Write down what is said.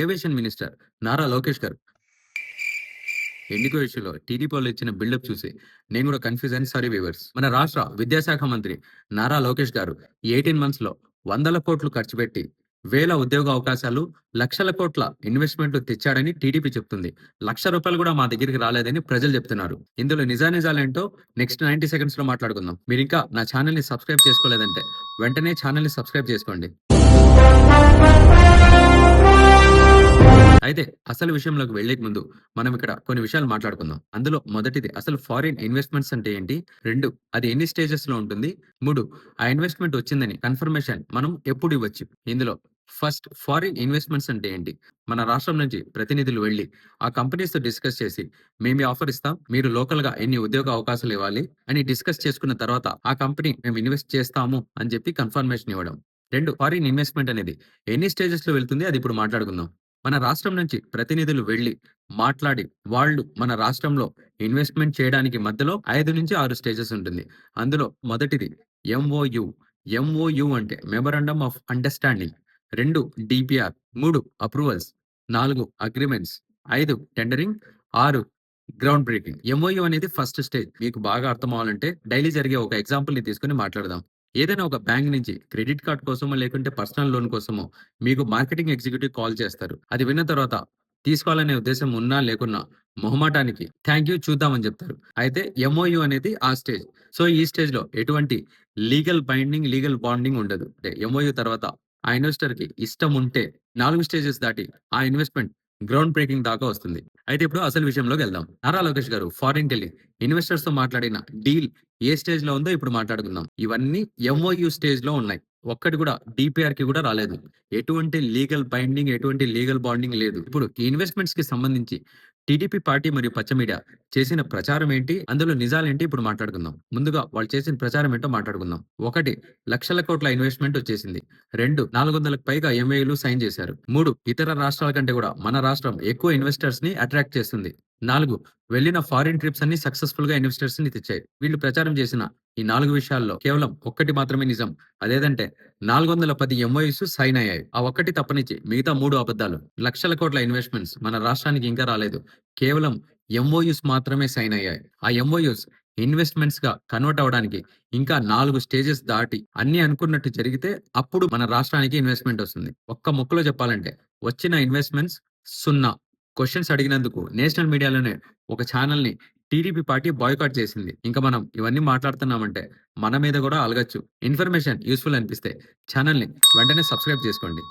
Aviation minister Nara Lokesh గారు. ఎన్నికల విషయంలో టీడీపీ వాళ్ళు ఇచ్చిన బిల్డప్ చూసి నేను కూడా కన్ఫ్యూజ్ అని సారీ వ్యూవర్స్ మన రాష్ట్ర విద్యాశాఖ మంత్రి నారా లోకేష్ గారు ఎయిటీన్ మంత్స్లో వందల కోట్లు ఖర్చు పెట్టి వేల ఉద్యోగ అవకాశాలు లక్షల కోట్ల ఇన్వెస్ట్మెంట్లు తెచ్చాడని టీడీపీ చెప్తుంది. లక్ష రూపాయలు కూడా మా దగ్గరికి రాలేదని ప్రజలు చెప్తున్నారు. ఇందులో నిజానిజాలేంటో నెక్స్ట్ నైన్టీ సెకండ్స్లో మాట్లాడుకుందాం. మీరు ఇంకా నా ఛానల్ని సబ్స్క్రైబ్ చేసుకోలేదంటే వెంటనే ఛానల్ని సబ్స్క్రైబ్ చేసుకోండి. అయితే అసలు విషయంలోకి వెళ్ళే ముందు మనం ఇక్కడ కొన్ని విషయాలు మాట్లాడుకుందాం. అందులో మొదటిది అసలు ఫారిన్ ఇన్వెస్ట్మెంట్స్ అంటే ఏంటి? రెండు అది ఎన్ని స్టేజెస్లో ఉంటుంది? మూడు ఆ ఇన్వెస్ట్మెంట్ వచ్చిందని కన్ఫర్మేషన్ మనం ఎప్పుడు ఇవ్వచ్చు? ఇందులో ఫస్ట్ ఫారిన్ ఇన్వెస్ట్మెంట్స్ అంటే ఏంటి? మన రాష్ట్రం నుంచి ప్రతినిధులు వెళ్ళి ఆ కంపెనీస్తో డిస్కస్ చేసి మేము ఆఫర్ ఇస్తాం మీరు లోకల్గా ఎన్ని ఉద్యోగ అవకాశాలు ఇవ్వాలి అని డిస్కస్ చేసుకున్న తర్వాత ఆ కంపెనీ మేము ఇన్వెస్ట్ చేస్తాము అని చెప్పి కన్ఫర్మేషన్ ఇవ్వడం. రెండు ఫారిన్ ఇన్వెస్ట్మెంట్ అనేది ఎన్ని స్టేజెస్లో వెళ్తుంది అది ఇప్పుడు మాట్లాడుకుందాం. మన రాష్ట్రం నుంచి ప్రతినిధులు వెళ్ళి మాట్లాడి వాళ్ళు మన రాష్ట్రంలో ఇన్వెస్ట్మెంట్ చేయడానికి మధ్యలో ఐదు నుంచి ఆరు స్టేజెస్ ఉంటుంది. అందులో మొదటిది ఎంఓయు ఎంఓయు అంటే మెమరాండమ్ ఆఫ్ అండర్స్టాండింగ్ రెండు డిపిఆర్ మూడు అప్రూవల్స్ నాలుగు అగ్రిమెంట్స్ ఐదు టెండరింగ్ ఆరు గ్రౌండ్ బ్రేకింగ్ ఎంఓయు అనేది ఫస్ట్ స్టేజ్ మీకు బాగా అర్థం అవ్వాలంటే డైలీ జరిగే ఒక ఎగ్జాంపుల్ని తీసుకుని మాట్లాడదాం. ఏదైనా ఒక బ్యాంక్ నుంచి క్రెడిట్ కార్డ్ కోసమో లేకుంటే పర్సనల్ లోన్ కోసమో మీకు మార్కెటింగ్ ఎగ్జిక్యూటివ్ కాల్ చేస్తారు. అది విన్న తర్వాత తీసుకోవాలనే ఉద్దేశం ఉన్నా లేకున్నా మొహమాటానికి థ్యాంక్ యూ చూద్దామని చెప్తారు. అయితే ఎంఓయు అనేది ఆ స్టేజ్. సో ఈ స్టేజ్లో ఎటువంటి లీగల్ బైండింగ్ లీగల్ బాండింగ్ ఉండదు. అంటే ఎంఓయు తర్వాత ఆ ఇన్వెస్టర్కి ఇష్టం ఉంటే నాలుగు స్టేజెస్ దాటి ఆ ఇన్వెస్ట్మెంట్ గ్రౌండ్ బ్రేకింగ్ దాకా వస్తుంది. అయితే ఇప్పుడు అసలు విషయంలోకి వెళ్దాం. నారా లోకేష్ గారు ఫారిన్ టెలి ఇన్వెస్టర్స్తో మాట్లాడిన డీల్ ఏ స్టేజ్లో ఉందో ఇప్పుడు మాట్లాడుకుందాం. ఇవన్నీ ఎంఓయూ స్టేజ్లో ఉన్నాయి. ఒక్కటి కూడా డిపిఆర్కి కూడా రాలేదు. ఎటువంటి లీగల్ బైండింగ్ ఎటువంటి లీగల్ బాండింగ్ లేదు. ఇప్పుడు ఈ ఇన్వెస్ట్మెంట్స్కి సంబంధించి టీడీపీ పార్టీ మరియు పచ్చ మీడియా చేసిన ప్రచారం ఏంటి? అందులో నిజాలేంటి ఇప్పుడు మాట్లాడుకుందాం. ముందుగా వాళ్ళు చేసిన ప్రచారం ఏంటో మాట్లాడుకుందాం. ఒకటి లక్షల కోట్ల ఇన్వెస్ట్మెంట్ వచ్చేసింది. రెండు నాలుగు వందలకు పైగా ఎంఏలు సైన్ చేశారు. మూడు ఇతర రాష్ట్రాల కంటే కూడా మన రాష్ట్రం ఎక్కువ ఇన్వెస్టర్స్ని అట్రాక్ట్ చేస్తుంది. నాలుగు వెళ్ళిన ఫారిన్ ట్రిప్స్ అన్ని సక్సెస్ఫుల్గా ఇన్వెస్టర్స్ని తెచ్చాయి. వీళ్ళు ప్రచారం చేసిన ఈ నాలుగు విషయాల్లో కేవలం ఒక్కటి మాత్రమే నిజం. అదేదంటే నాలుగు వందల పది ఎంఓఎస్ సైన్ అయ్యాయి. ఆ ఒక్కటి తప్పనిచ్చి మిగతా మూడు అబద్ధాలు. లక్షల కోట్ల ఇన్వెస్ట్మెంట్స్ మన రాష్ట్రానికి ఇంకా రాలేదు. కేవలం ఎంఓయూస్ మాత్రమే సైన్ అయ్యాయి. ఆ ఎంఓయూస్ ఇన్వెస్ట్మెంట్స్గా కన్వర్ట్ అవడానికి ఇంకా నాలుగు స్టేజెస్ దాటి అన్ని అనుకున్నట్టు జరిగితే అప్పుడు మన రాష్ట్రానికి ఇన్వెస్ట్మెంట్ వస్తుంది. ఒక్క ముక్కలో చెప్పాలంటే వచ్చిన ఇన్వెస్ట్మెంట్స్ సున్నా. క్వశ్చన్స్ అడిగినందుకు నేషనల్ మీడియాలోనే ఒక ఛానల్ని టీడీపీ పార్టీ బాయ్కాట్ చేసింది. ఇంకా మనం ఇవన్నీ మాట్లాడుతున్నామంటే మన మీద కూడా అలగచ్చు. ఇన్ఫర్మేషన్ యూస్ఫుల్ అనిపిస్తే ఛానల్ని వెంటనే సబ్స్క్రైబ్ చేసుకోండి.